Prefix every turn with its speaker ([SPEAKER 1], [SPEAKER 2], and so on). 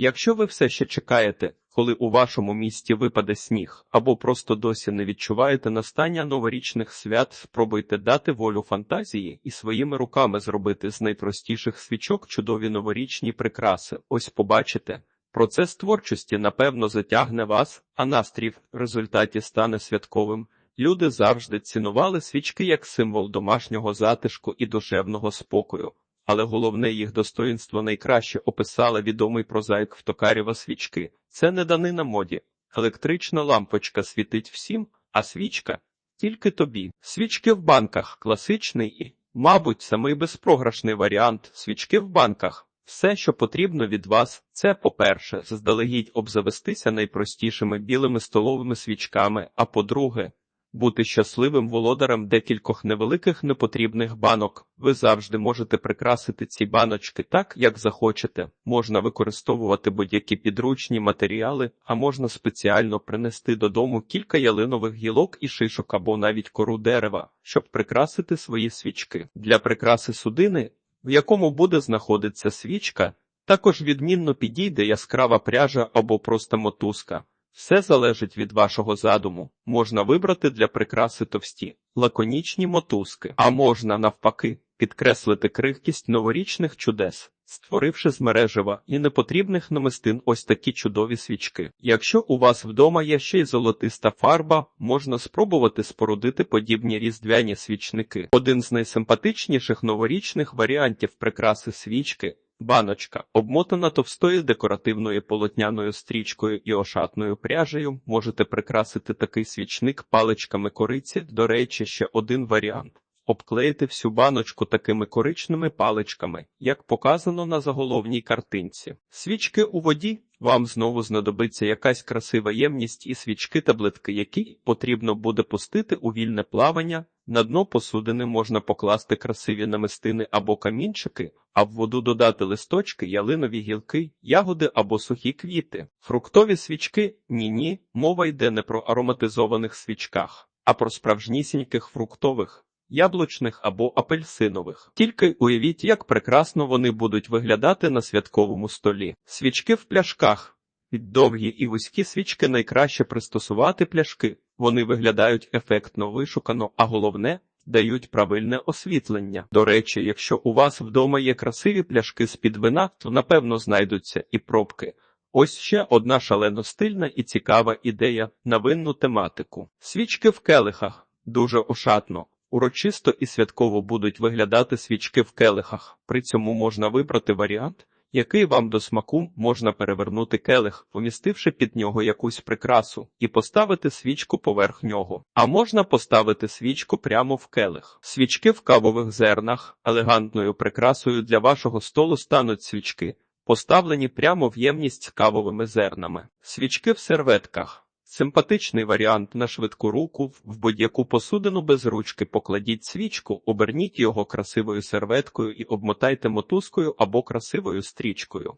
[SPEAKER 1] Якщо ви все ще чекаєте, коли у вашому місті випаде сніг, або просто досі не відчуваєте настання новорічних свят, спробуйте дати волю фантазії і своїми руками зробити з найпростіших свічок чудові новорічні прикраси. Ось побачите. Процес творчості напевно затягне вас, а настрій в результаті стане святковим. Люди завжди цінували свічки як символ домашнього затишку і душевного спокою. Але головне їх достоїнство найкраще описала відомий прозаїк Токарєва свічки. Це не данина моді. Електрична лампочка світить всім, а свічка тільки тобі. Свічки в банках класичний і, мабуть, самий безпрограшний варіант. Свічки в банках. Все, що потрібно від вас, це, по-перше, заздалегідь обзавестися найпростішими білими столовими свічками, а по-друге, бути щасливим володарем декількох невеликих непотрібних банок. Ви завжди можете прикрасити ці баночки так, як захочете. Можна використовувати будь-які підручні матеріали, а можна спеціально принести додому кілька ялинових гілок і шишок або навіть кору дерева, щоб прикрасити свої свічки. Для прикраси судини, в якому буде знаходитися свічка, також відмінно підійде яскрава пряжа або просто мотузка. Все залежить від вашого задуму. Можна вибрати для прикраси товсті, лаконічні мотузки, а можна, навпаки, підкреслити крихкість новорічних чудес, створивши з мережева і непотрібних намистин ось такі чудові свічки. Якщо у вас вдома є ще й золотиста фарба, можна спробувати спорудити подібні різдвяні свічники. Один з найсимпатичніших новорічних варіантів прикраси свічки. Баночка, обмотана товстою декоративною полотняною стрічкою і ошатною пряжею, можете прикрасити такий свічник паличками кориці. До речі, ще один варіант. Обклеїти всю баночку такими коричними паличками, як показано на заголовній картинці. Свічки у воді вам знову знадобиться якась красива ємність і свічки таблетки, які потрібно буде пустити у вільне плавання. На дно посудини можна покласти красиві намистини або камінчики, а в воду додати листочки, ялинові гілки, ягоди або сухі квіти. Фруктові свічки ні-ні, мова йде не про ароматизованих свічках, а про справжнісіньких фруктових. Яблучних або апельсинових. Тільки уявіть, як прекрасно вони будуть виглядати на святковому столі. Свічки в пляшках. Під довгі і вузькі свічки найкраще пристосувати пляшки. Вони виглядають ефектно вишукано, а головне дають правильне освітлення. До речі, якщо у вас вдома є красиві пляшки з-під вина, то напевно знайдуться і пробки. Ось ще одна шалено стильна і цікава ідея на винну тематику. Свічки в келихах дуже ошатно. Урочисто і святково будуть виглядати свічки в келихах. При цьому можна вибрати варіант, який вам до смаку можна перевернути келих, помістивши під нього якусь прикрасу, і поставити свічку поверх нього. А можна поставити свічку прямо в келих. Свічки в кавових зернах, елегантною прикрасою для вашого столу стануть свічки, поставлені прямо в ємність кавовими зернами. Свічки в серветках. Симпатичний варіант на швидку руку в будь-яку посудину без ручки покладіть свічку, оберніть його красивою серветкою і обмотайте мотузкою або красивою стрічкою.